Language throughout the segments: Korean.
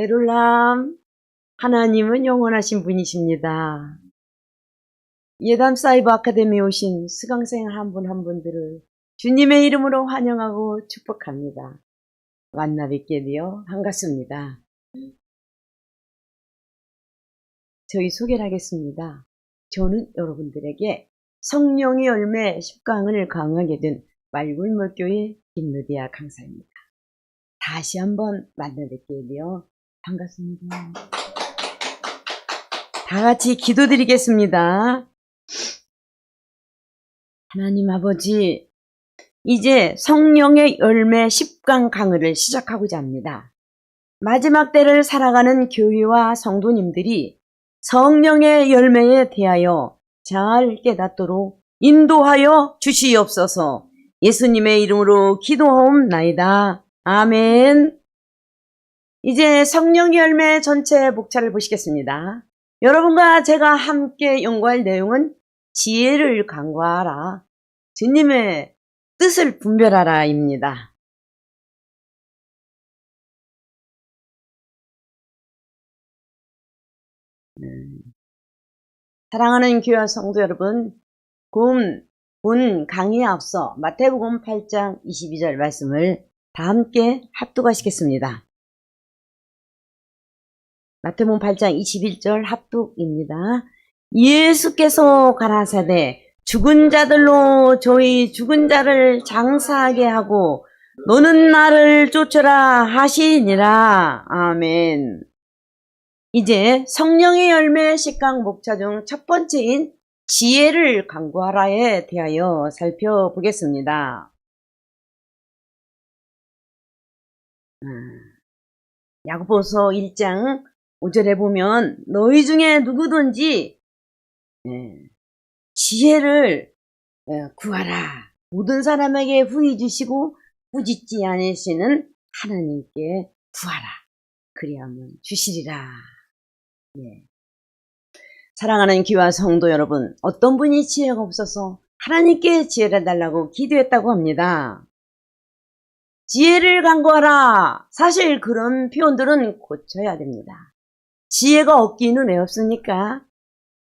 에롤람, 하나님은 영원하신 분이십니다. 예담 사이버 아카데미에 오신 수강생 한분한 분들을 주님의 이름으로 환영하고 축복합니다. 만나 뵙게 되어 반갑습니다. 저희 소개를 하겠습니다. 저는 여러분들에게 성령의 열매 10강을 강하게 된 말굴물교회 김누디아 강사입니다. 다시 한번 만나 뵙게 되어 반갑습니다. 다 같이 기도드리겠습니다. 하나님 아버지, 이제 성령의 열매 10강 강의를 시작하고자 합니다. 마지막 때를 살아가는 교회와 성도님들이 성령의 열매에 대하여 잘 깨닫도록 인도하여 주시옵소서 예수님의 이름으로 기도하옵나이다. 아멘. 이제 성령의 열매 전체 목차를 보시겠습니다. 여러분과 제가 함께 연구할 내용은 지혜를 강구하라. 주님의 뜻을 분별하라입니다. 음. 사랑하는 교회 성도 여러분, 본, 본 강의에 앞서 마태복음 8장 22절 말씀을 다 함께 합독하시겠습니다. 마태복음 8장 21절 합독입니다. 예수께서 가라사대 죽은 자들로 저희 죽은 자를 장사하게 하고 너는 나를 쫓으라 하시니라. 아멘. 이제 성령의 열매 식강 목차 중 첫 번째인 지혜를 강구하라에 대하여 살펴보겠습니다. 야고보서 1장 5절에 보면 너희 중에 누구든지 예, 지혜를 예, 구하라. 모든 사람에게 후히 주시고 꾸짖지 않으시는 하나님께 구하라. 그리하면 주시리라. 예. 사랑하는 귀와 성도 여러분, 어떤 분이 지혜가 없어서 하나님께 지혜를 달라고 기도했다고 합니다. 지혜를 간구하라. 사실 그런 표현들은 고쳐야 됩니다. 지혜가 없기는 왜 없습니까?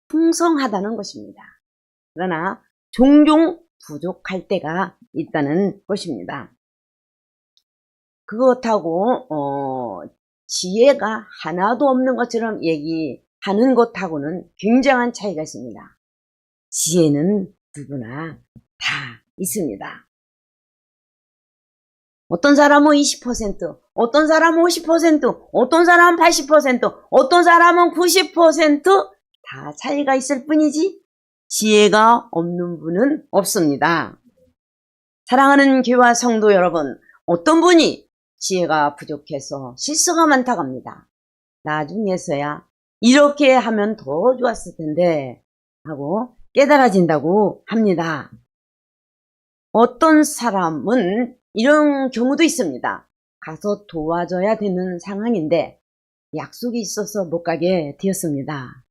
풍성하다는 것입니다. 그러나 종종 부족할 때가 있다는 것입니다. 그것하고 어, 지혜가 하나도 없는 것처럼 얘기하는 것하고는 굉장한 차이가 있습니다. 지혜는 누구나 다 있습니다. 어떤 사람은 20%, 어떤 사람은 50%, 어떤 사람은 80%, 어떤 사람은 90%다 차이가 있을 뿐이지 지혜가 없는 분은 없습니다. 사랑하는 교와 성도 여러분, 어떤 분이 지혜가 부족해서 실수가 많다고 합니다. 나중에서야 이렇게 하면 더 좋았을 텐데 하고 깨달아진다고 합니다. 어떤 사람은 이런 경우도 있습니다. 가서 도와줘야 되는 상황인데 약속이 있어서 못 가게 되었습니다.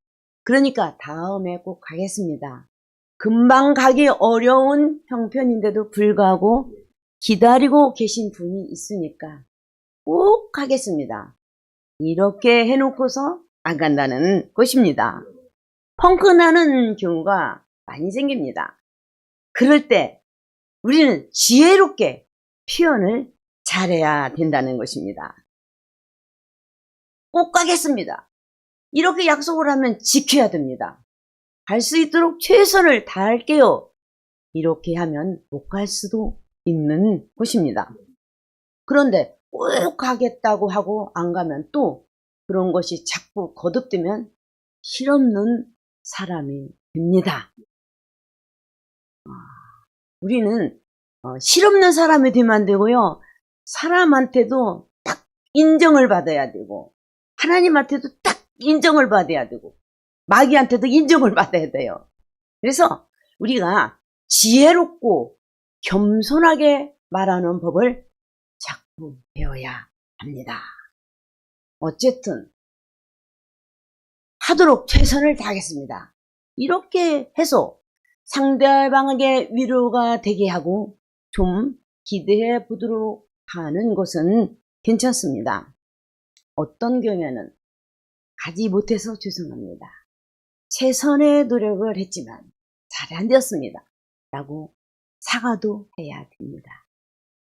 그러니까 다음에 꼭 가겠습니다. 금방 가기 어려운 형편인데도 불구하고 기다리고 계신 분이 있으니까 꼭 가겠습니다. 이렇게 해놓고서 안 간다는 것입니다. 펑크 나는 경우가 많이 생깁니다. 그럴 때 우리는 지혜롭게 표현을 잘해야 된다는 것입니다. 꼭 가겠습니다. 이렇게 약속을 하면 지켜야 됩니다. 갈 수 있도록 최선을 다할게요. 이렇게 하면 못 갈 수도 있는 곳입니다. 그런데 꼭 가겠다고 하고 안 가면 또 그런 것이 자꾸 거듭되면 실없는 사람이 됩니다. 우리는 어, 실없는 사람이 되면 안 되고요. 사람한테도 딱 인정을 받아야 되고 하나님한테도 딱 인정을 받아야 되고 마귀한테도 인정을 받아야 돼요. 그래서 우리가 지혜롭고 겸손하게 말하는 법을 자꾸 배워야 합니다. 어쨌든 하도록 최선을 다하겠습니다. 이렇게 해서 상대방에게 위로가 되게 하고 좀 기대해 보도록 하는 것은 괜찮습니다. 어떤 경우에는 가지 못해서 죄송합니다. 최선의 노력을 했지만 잘 안 되었습니다. 라고 사과도 해야 됩니다.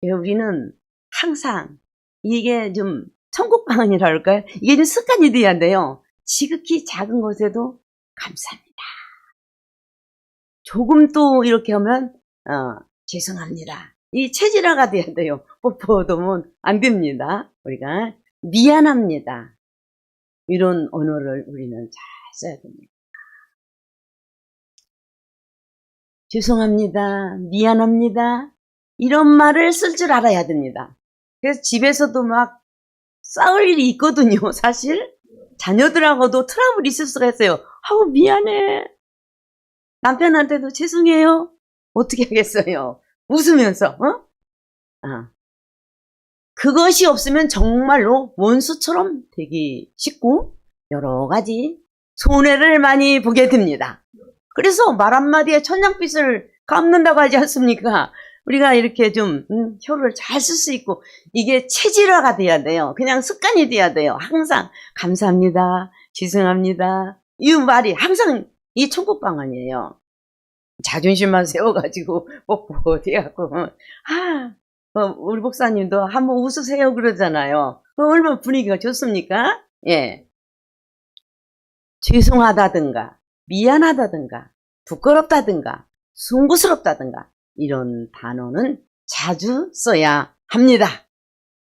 예, 우리는 항상 이게 좀 천국방언이라 할까요? 이게 좀 습관이 돼야 돼요. 지극히 작은 것에도 감사합니다. 조금 또 이렇게 하면 어, 죄송합니다. 이 체질화가 돼야 돼요. 뽀뽀도면 안 됩니다. 우리가 미안합니다. 이런 언어를 우리는 잘 써야 됩니다. 죄송합니다. 미안합니다. 이런 말을 쓸 줄 알아야 됩니다. 그래서 집에서도 막 싸울 일이 있거든요, 사실. 자녀들하고도 트러블이 있을 수가 있어요. 아우, 미안해. 남편한테도 죄송해요. 어떻게 하겠어요? 웃으면서, 어? 아. 그것이 없으면 정말로 원수처럼 되기 쉽고, 여러 가지 손해를 많이 보게 됩니다. 그래서 말 한마디에 천냥빛을 갚는다고 하지 않습니까? 우리가 이렇게 좀 음, 혀를 잘 쓸 수 있고 이게 체질화가 돼야 돼요. 그냥 습관이 돼야 돼요. 항상 감사합니다. 죄송합니다. 이 말이 항상 이 천국방언이에요. 자존심만 세워가지고 뽀뽀 돼갖고 아 어, 우리 목사님도 한번 웃으세요 그러잖아요. 어, 얼마나 분위기가 좋습니까? 예. 죄송하다든가 미안하다든가 부끄럽다든가 송구스럽다든가 이런 단어는 자주 써야 합니다.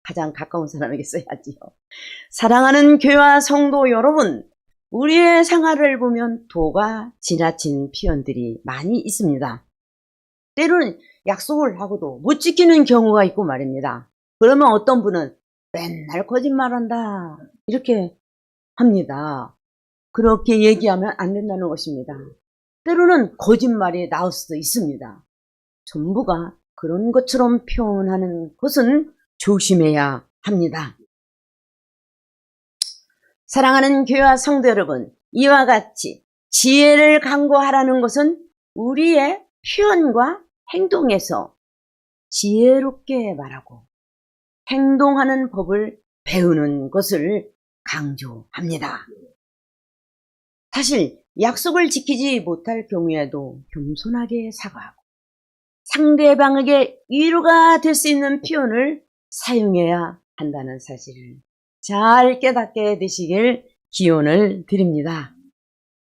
가장 가까운 사람에게 써야지요. 사랑하는 교회와 성도 여러분, 우리의 생활을 보면 도가 지나친 표현들이 많이 있습니다. 때로는 약속을 하고도 못 지키는 경우가 있고 말입니다. 그러면 어떤 분은 맨날 거짓말한다 이렇게 합니다. 그렇게 얘기하면 안 된다는 것입니다. 때로는 거짓말이 나올 수도 있습니다. 전부가 그런 것처럼 표현하는 것은 조심해야 합니다. 사랑하는 교회와 성도 여러분, 이와 같이 지혜를 강구하라는 것은 우리의 표현과 행동에서 지혜롭게 말하고 행동하는 법을 배우는 것을 강조합니다. 사실 약속을 지키지 못할 경우에도 겸손하게 사과하고 상대방에게 위로가 될 수 있는 표현을 사용해야 한다는 사실을 잘 깨닫게 되시길 기원을 드립니다.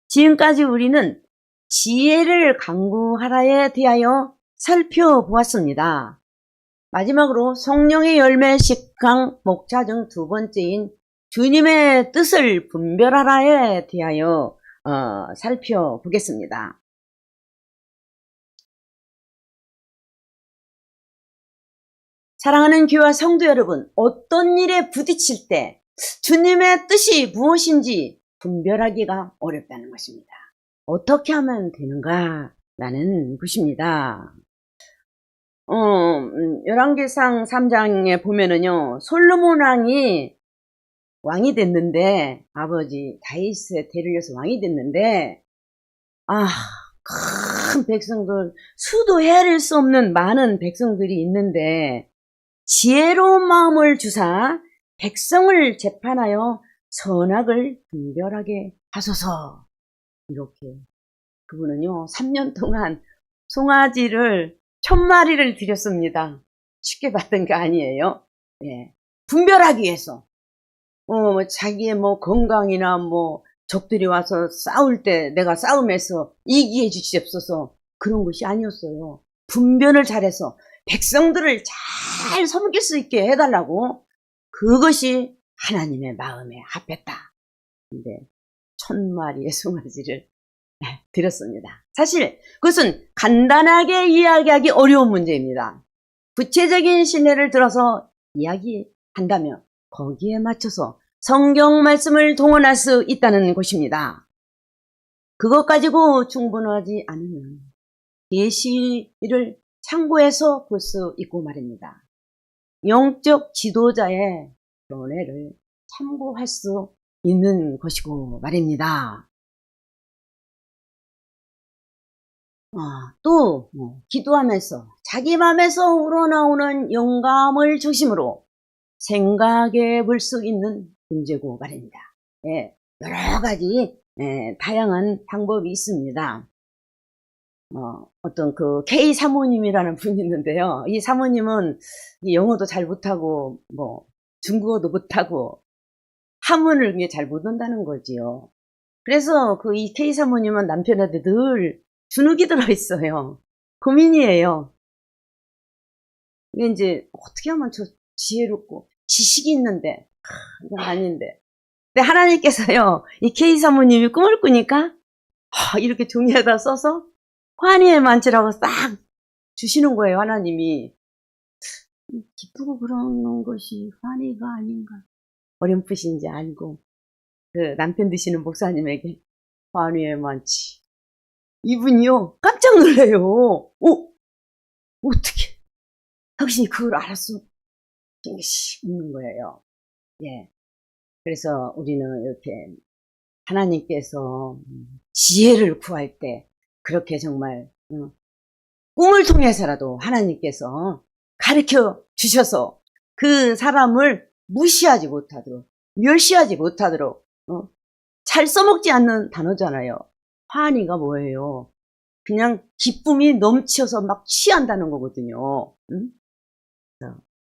지금까지 우리는 지혜를 강구하라에 대하여 살펴보았습니다. 마지막으로 성령의 열매 10강 목차중 두 번째인 주님의 뜻을 분별하라에 대하여 어, 살펴보겠습니다. 사랑하는 교회와 성도 여러분, 어떤 일에 부딪힐 때 주님의 뜻이 무엇인지 분별하기가 어렵다는 것입니다. 어떻게 하면 되는가? 라는 것입니다. 어, 음, 열왕기상 3장에 보면은요, 솔로몬 왕이 왕이 됐는데, 아버지 다윗의 대를 이어서 왕이 됐는데, 아, 큰 백성들, 수도 헤아릴 수 없는 많은 백성들이 있는데, 지혜로운 마음을 주사 백성을 재판하여 선악을 분별하게 하소서. 이렇게. 그분은요, 3년 동안 송아지를 천 마리를 드렸습니다. 쉽게 받은 게 아니에요. 예. 분별하기 위해서. 어, 자기의 뭐 건강이나 뭐 적들이 와서 싸울 때 내가 싸움에서 이기해 주시옵소서. 그런 것이 아니었어요. 분별을 잘해서 백성들을 잘 섬길 수 있게 해달라고 그것이 하나님의 마음에 합했다. 근데 천 마리의 송아지를 드렸습니다. 사실 그것은 간단하게 이야기하기 어려운 문제입니다. 구체적인 신뢰를 들어서 이야기한다면 거기에 맞춰서 성경 말씀을 동원할 수 있다는 것입니다. 그것 가지고 충분하지 않으면 계시를 참고해서 볼 수 있고 말입니다. 영적 지도자의 견해를 참고할 수 있는 것이고 말입니다. 아, 또 뭐, 기도하면서 자기 마음에서 우러나오는 영감을 중심으로 생각해 볼 수 있는 금제고갈입니다. 예, 여러 가지 예, 다양한 방법이 있습니다. 어, 어떤 그 K 사모님이라는 분이 있는데요. 이 사모님은 이 영어도 잘 못하고 뭐 중국어도 못하고 한문을 이게 잘 못한다는 거지요. 그래서 그 이 K 사모님은 남편한테 늘 주눅이 들어 있어요. 고민이에요. 이게 이제 어떻게 하면 저 지혜롭고 지식이 있는데 하, 이건 아닌데. 근데 하나님께서요 이 K 사모님이 꿈을 꾸니까 하, 이렇게 종이에다 써서 환희의 만치라고 싹 주시는 거예요 하나님이. 기쁘고 그러는 것이 환희가 아닌가. 어렴풋인지 알고 그 남편 되시는 목사님에게 환희의 만치. 이분이요 깜짝 놀래요. 오 어떻게 당신이 그걸 알았어? 씩 웃는 거예요. 예. 그래서 우리는 이렇게 하나님께서 지혜를 구할 때 그렇게 정말 어, 꿈을 통해서라도 하나님께서 가르쳐 주셔서 그 사람을 무시하지 못하도록 멸시하지 못하도록 어, 잘 써먹지 않는 단어잖아요. 환희가 뭐예요? 그냥 기쁨이 넘쳐서 막 취한다는 거거든요.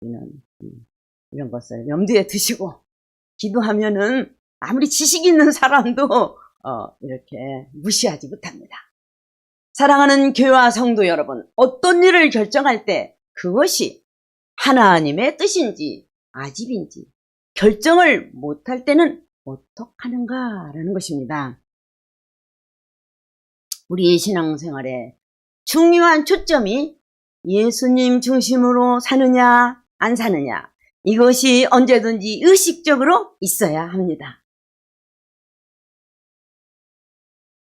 우리는 음, 이런 것을 염두에 두시고 기도하면은 아무리 지식 있는 사람도 어, 이렇게 무시하지 못합니다. 사랑하는 교회와 성도 여러분, 어떤 일을 결정할 때 그것이 하나님의 뜻인지 아집인지 결정을 못할 때는 어떡하는가라는 것입니다. 우리의 신앙생활에 중요한 초점이 예수님 중심으로 사느냐 안 사느냐 이것이 언제든지 의식적으로 있어야 합니다.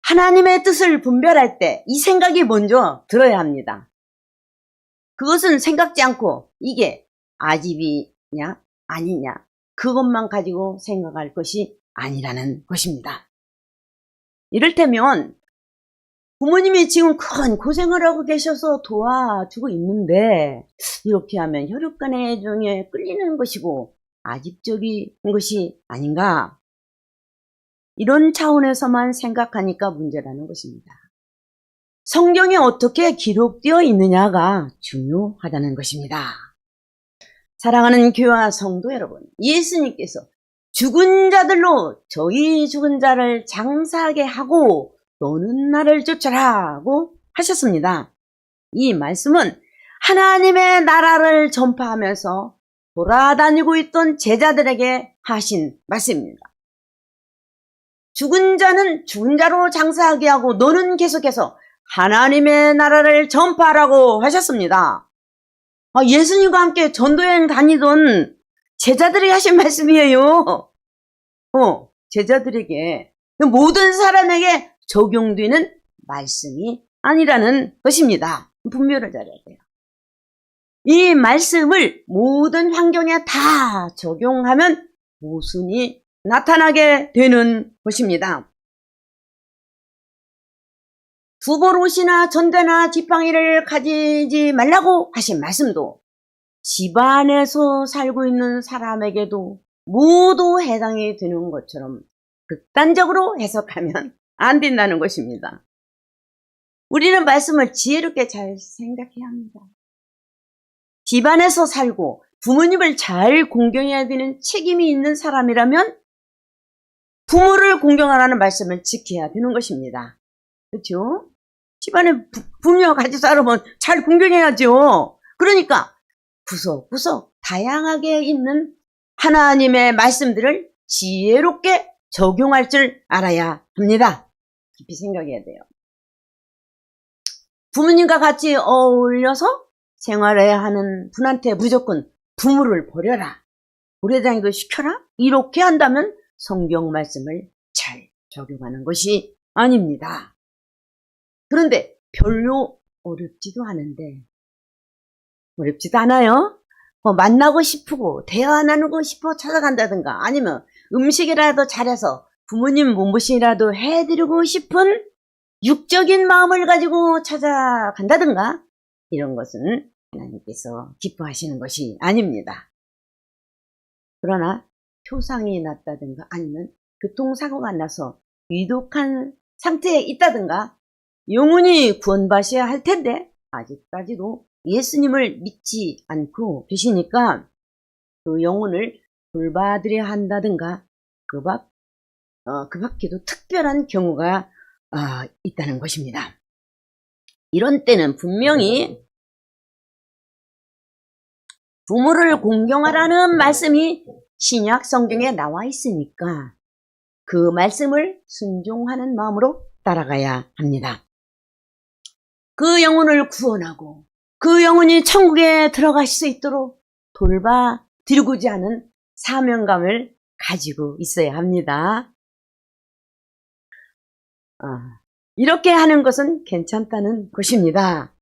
하나님의 뜻을 분별할 때 이 생각이 먼저 들어야 합니다. 그것은 생각지 않고 이게 아집이냐 아니냐 그것만 가지고 생각할 것이 아니라는 것입니다. 이를테면 부모님이 지금 큰 고생을 하고 계셔서 도와주고 있는데 이렇게 하면 혈육간의 애정에 끌리는 것이고 아집적인 것이 아닌가 이런 차원에서만 생각하니까 문제라는 것입니다. 성경에 어떻게 기록되어 있느냐가 중요하다는 것입니다. 사랑하는 교회와 성도 여러분, 예수님께서 죽은 자들로 저희 죽은 자를 장사하게 하고 너는 나를 쫓아라고 하셨습니다. 이 말씀은 하나님의 나라를 전파하면서 돌아다니고 있던 제자들에게 하신 말씀입니다. 죽은 자는 죽은 자로 장사하게 하고 너는 계속해서 하나님의 나라를 전파하라고 하셨습니다. 아, 예수님과 함께 전도여행 다니던 제자들이 하신 말씀이에요. 어, 제자들에게 모든 사람에게 적용되는 말씀이 아니라는 것입니다. 분별을 잘해야 돼요. 이 말씀을 모든 환경에 다 적용하면 모순이 나타나게 되는 것입니다. 두벌옷이나 전대나 지팡이를 가지지 말라고 하신 말씀도 집안에서 살고 있는 사람에게도 모두 해당이 되는 것처럼 극단적으로 해석하면 안 된다는 것입니다. 우리는 말씀을 지혜롭게 잘 생각해야 합니다. 집안에서 살고 부모님을 잘 공경해야 되는 책임이 있는 사람이라면 부모를 공경하라는 말씀을 지켜야 되는 것입니다. 그렇죠? 집안에 부, 부모와 같이 살아보면 잘 공경해야죠. 그러니까 구석구석 다양하게 있는 하나님의 말씀들을 지혜롭게 적용할 줄 알아야 합니다. 깊이 생각해야 돼요. 부모님과 같이 어울려서 생활해야 하는 분한테 무조건 부모를 버려라. 우레장이도 시켜라. 이렇게 한다면 성경 말씀을 잘 적용하는 것이 아닙니다. 그런데 별로 어렵지도 않은데 어렵지도 않아요. 뭐 만나고 싶고 대화 나누고 싶어 찾아간다든가 아니면 음식이라도 잘해서 부모님 몸보신이라도 해드리고 싶은 육적인 마음을 가지고 찾아간다든가 이런 것은 하나님께서 기뻐하시는 것이 아닙니다. 그러나 표상이 났다든가 아니면 교통사고가 나서 위독한 상태에 있다든가 영원히 구원받아야 할 텐데 아직까지도 예수님을 믿지 않고 계시니까 그 영혼을 돌봐드려야 한다든가 그 밖, 어, 그 밖에도 특별한 경우가 아, 있다는 것입니다. 이런 때는 분명히 부모를 공경하라는 말씀이 신약 성경에 나와 있으니까 그 말씀을 순종하는 마음으로 따라가야 합니다. 그 영혼을 구원하고 그 영혼이 천국에 들어갈 수 있도록 돌봐 드리고자 하는 사명감을 가지고 있어야 합니다. 아, 이렇게 하는 것은 괜찮다는 것입니다.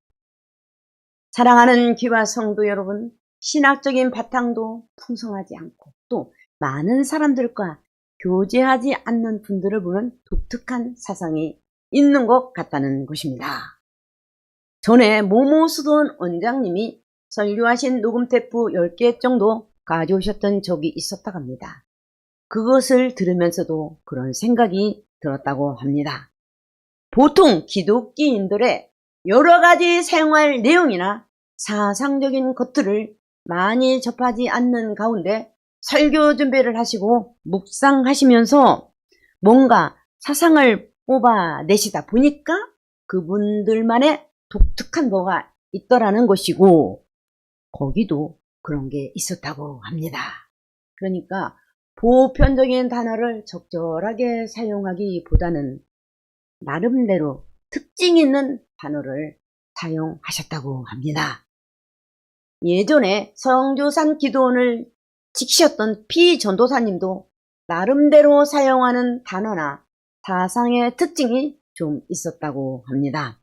사랑하는 귀와 성도 여러분, 신학적인 바탕도 풍성하지 않고 또 많은 사람들과 교제하지 않는 분들을 보는 독특한 사상이 있는 것 같다는 것입니다. 전에 모모수돈 원장님이 설교하신 녹음 테프 10개 정도 가져오셨던 적이 있었다고 합니다. 그것을 들으면서도 그런 생각이 들었다고 합니다. 보통 기독교인들의 여러 가지 생활 내용이나 사상적인 것들을 많이 접하지 않는 가운데 설교 준비를 하시고 묵상하시면서 뭔가 사상을 뽑아내시다 보니까 그분들만의 독특한 뭐가 있더라는 것이고 거기도 그런 게 있었다고 합니다. 그러니까 보편적인 단어를 적절하게 사용하기보다는 나름대로 특징 있는 단어를 사용하셨다고 합니다. 예전에 성교산 기도원을 지키셨던 피 전도사님도 나름대로 사용하는 단어나 사상의 특징이 좀 있었다고 합니다.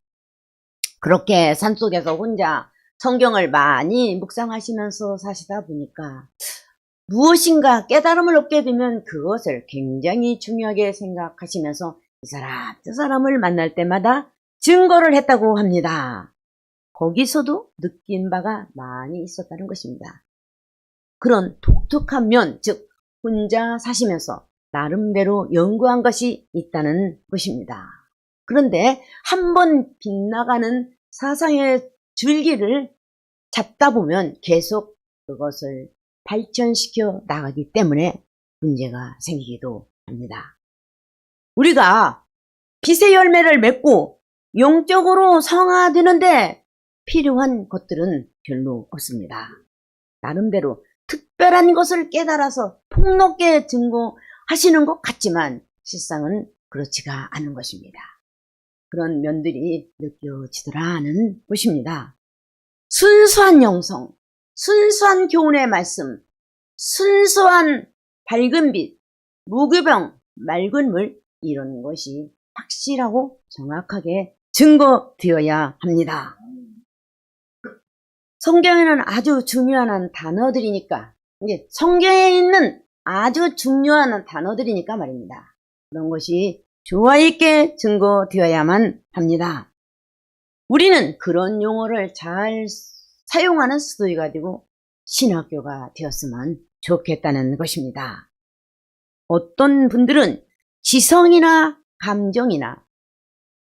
그렇게 산속에서 혼자 성경을 많이 묵상하시면서 사시다 보니까 무엇인가 깨달음을 얻게 되면 그것을 굉장히 중요하게 생각하시면서 이 사람, 저 사람을 만날 때마다 증거를 했다고 합니다. 거기서도 느낀 바가 많이 있었다는 것입니다. 그런 독특한 면, 즉, 혼자 사시면서 나름대로 연구한 것이 있다는 것입니다. 그런데 한 번 빗나가는 사상의 줄기를 잡다 보면 계속 그것을 발전시켜 나가기 때문에 문제가 생기기도 합니다. 우리가 빛의 열매를 맺고 영적으로 성화되는데 필요한 것들은 별로 없습니다. 나름대로 특별한 것을 깨달아서 폭넓게 증거하시는 것 같지만 실상은 그렇지가 않은 것입니다. 그런 면들이 느껴지더라는 것입니다. 순수한 영성, 순수한 교훈의 말씀, 순수한 밝은 빛, 무교병, 맑은 물 이런 것이 확실하고 정확하게 증거되어야 합니다. 성경에는 아주 중요한 단어들이니까 이제 성경에 있는 아주 중요한 단어들이니까 말입니다. 그런 것이 조화 있게 증거되어야만 합니다. 우리는 그런 용어를 잘 사용하는 수도이가 되고 신학교가 되었으면 좋겠다는 것입니다. 어떤 분들은 지성이나 감정이나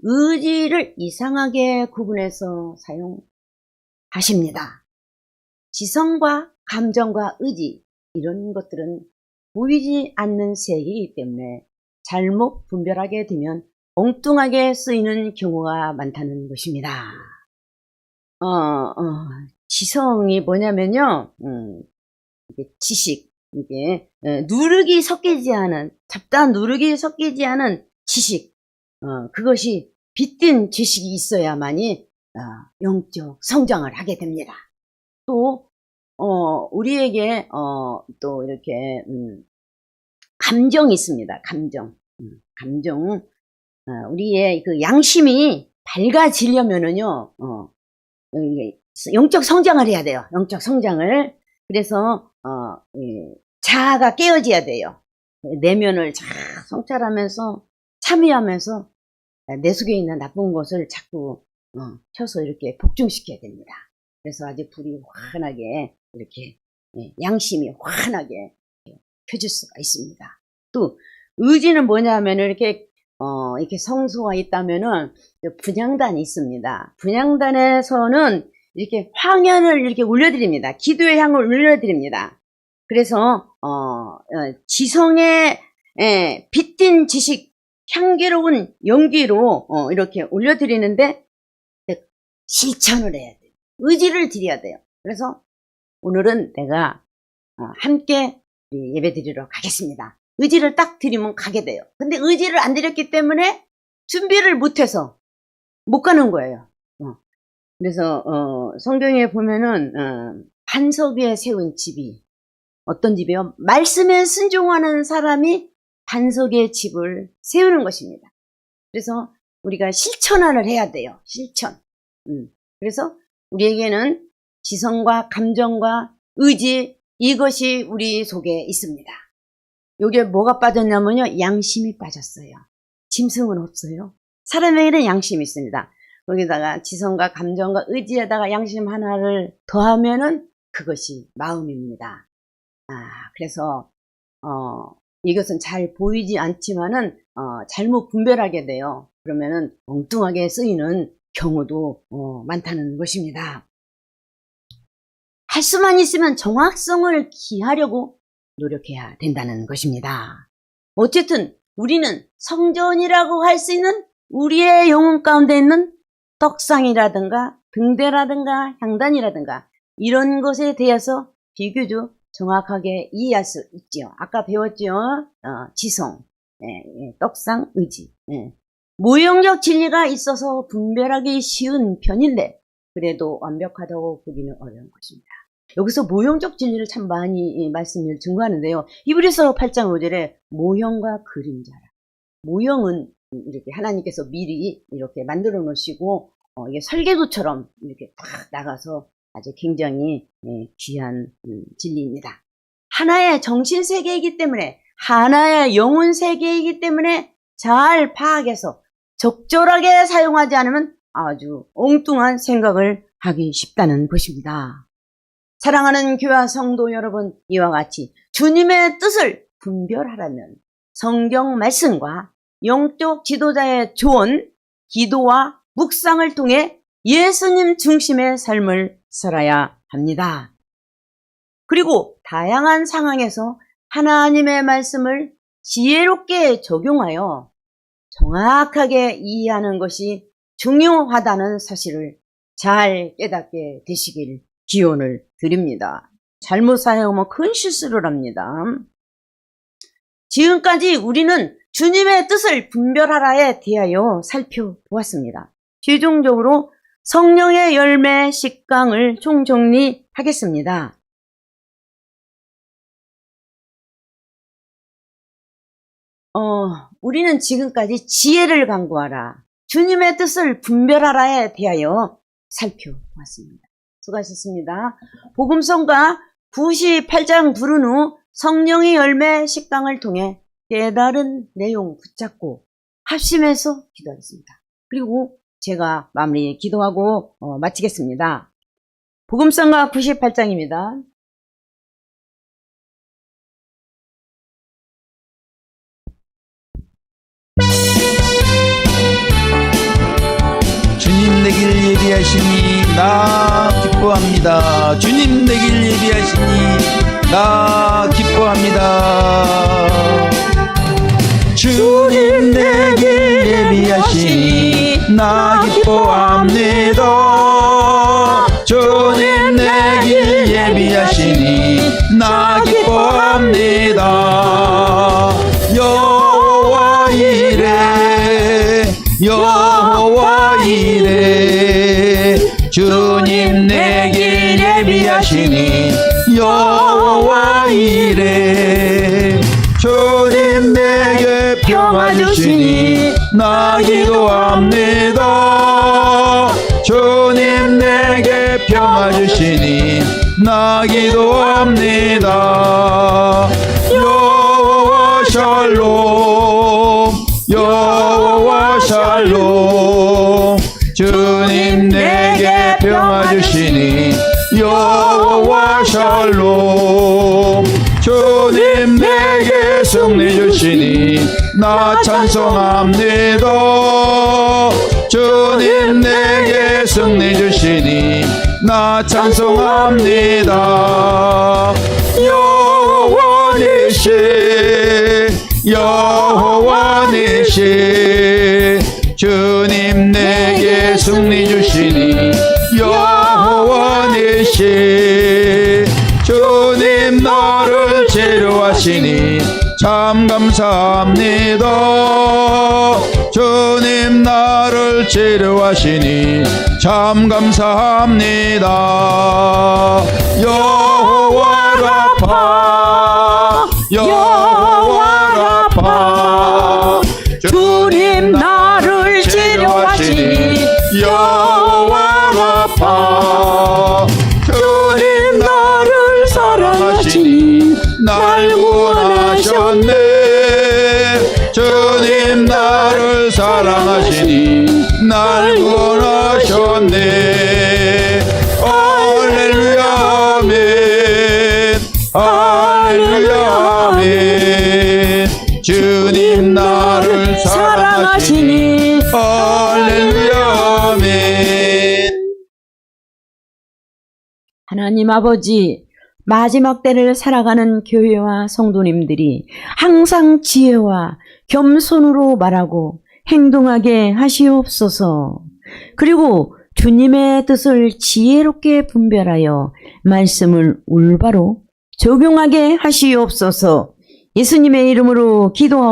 의지를 이상하게 구분해서 사용 하십니다. 지성과 감정과 의지 이런 것들은 보이지 않는 세계이기 때문에 잘못 분별하게 되면 엉뚱하게 쓰이는 경우가 많다는 것입니다. 어, 어, 지성이 뭐냐면요, 음, 이게 지식, 이게 에, 누르기 섞이지 않은 잡다한 누르기 섞이지 않은 지식, 어, 그것이 빗댄 지식이 있어야만이 어, 영적 성장을 하게 됩니다. 또 어, 우리에게 어, 또 이렇게 음, 감정이 있습니다. 감정, 음, 감정. 어, 우리의 그 양심이 밝아지려면은요, 어, 영적 성장을 해야 돼요. 영적 성장을. 그래서 어, 이 자아가 깨어져야 돼요. 내면을 잘 성찰하면서 참여하면서 내 속에 있는 나쁜 것을 자꾸 어, 켜서 이렇게 복종시켜야 됩니다. 그래서 아주 불이 환하게 이렇게 예, 양심이 환하게 펴질 수가 있습니다. 또 의지는 뭐냐면 이렇게 어 이렇게 성소가 있다면은 분양단이 있습니다. 분양단에서는 이렇게 황연을 이렇게 올려드립니다. 기도의 향을 올려드립니다. 그래서 어, 어, 지성의 예, 빗띤 지식, 향기로운 연기로 어, 이렇게 올려드리는데 실천을 해야 돼요. 의지를 드려야 돼요. 그래서 오늘은 내가 어, 함께 예배 드리러 가겠습니다. 의지를 딱 드리면 가게 돼요. 근데 의지를 안 드렸기 때문에 준비를 못해서 못 가는 거예요. 어. 그래서 어, 성경에 보면은 어, 반석 위에 세운 집이 어떤 집이요? 말씀에 순종하는 사람이 반석의 집을 세우는 것입니다. 그래서 우리가 실천을 해야 돼요. 실천. 음. 그래서 우리에게는 지성과 감정과 의지 이것이 우리 속에 있습니다. 여기에 뭐가 빠졌냐면요. 양심이 빠졌어요. 짐승은 없어요. 사람에게는 양심이 있습니다. 거기다가 지성과 감정과 의지에다가 양심 하나를 더하면은 그것이 마음입니다. 아, 그래서 어, 이것은 잘 보이지 않지만은 어, 잘못 분별하게 돼요. 그러면은 엉뚱하게 쓰이는 경우도 어, 많다는 것입니다. 할 수만 있으면 정확성을 기하려고 노력해야 된다는 것입니다. 어쨌든 우리는 성전이라고 할 수 있는 우리의 영혼 가운데 있는 떡상이라든가 등대라든가 향단이라든가 이런 것에 대해서 비교적 정확하게 이해할 수 있지요. 아까 배웠지요. 어, 지성, 예, 예, 떡상, 의지. 예. 모형적 진리가 있어서 분별하기 쉬운 편인데 그래도 완벽하다고 보기는 어려운 것입니다. 여기서 모형적 진리를 참 많이 말씀을 증거하는데요. 이브리서 8장 5절에 모형과 그림자라. 모형은 이렇게 하나님께서 미리 이렇게 만들어 놓으시고 어, 이게 설계도처럼 이렇게 탁 나가서 아주 굉장히 예, 귀한 음, 진리입니다. 하나의 정신 세계이기 때문에 하나의 영혼 세계이기 때문에 잘 파악해서 적절하게 사용하지 않으면 아주 엉뚱한 생각을 하기 쉽다는 것입니다. 사랑하는 교회 성도 여러분, 이와 같이 주님의 뜻을 분별하려면 성경 말씀과 영적 지도자의 조언, 기도와 묵상을 통해 예수님 중심의 삶을 살아야 합니다. 그리고 다양한 상황에서 하나님의 말씀을 지혜롭게 적용하여 정확하게 이해하는 것이 중요하다는 사실을 잘 깨닫게 되시길 기원을 드립니다. 잘못 사용하면 큰 실수를 합니다. 지금까지 우리는 주님의 뜻을 분별하라에 대하여 살펴보았습니다. 최종적으로 성령의 열매 식강을 총정리하겠습니다. 어, 우리는 지금까지 지혜를 강구하라, 주님의 뜻을 분별하라에 대하여 살펴보았습니다. 수고하셨습니다. 복음성과 98장 부른 후 성령의 열매 식강을 통해 깨달은 내용 붙잡고 합심해서 기도하겠습니다. 그리고 제가 마무리 기도하고 어, 마치겠습니다. 복음성가 98장입니다. 내길 예비하시니 나 기뻐합니다. 주님 내길 예비하시니 나 기뻐합니다. 주님 내길 예비하시니 나 기뻐합니다. 주 기도합니다. 여호와 샬롬 여호와 샬롬 주님 내게 평화 주시니 여호와 샬롬 주님 내 승리 주시니 나 찬송합니다. 주님 내게 승리 나 찬송합니다. 여호와 니시 주님 내게 승리 주시니. 니시 주님 나를 치료하시니. 참 감사합니다. 주님 나를 치료하시니 참 감사합니다. 여호와 라파. 여호와 라파. 주님 나를 치료하시니 여호와 라파. 주님 나를 사랑하시니 날 구원하셨네. 주님 나를 사랑하시니 하나님 아버지, 마지막 때를 살아가는 교회와 성도님들이 항상 지혜와 겸손으로 말하고 행동하게 하시옵소서. 그리고 주님의 뜻을 지혜롭게 분별하여 말씀을 올바로 적용하게 하시옵소서. 예수님의 이름으로 기도하옵소서.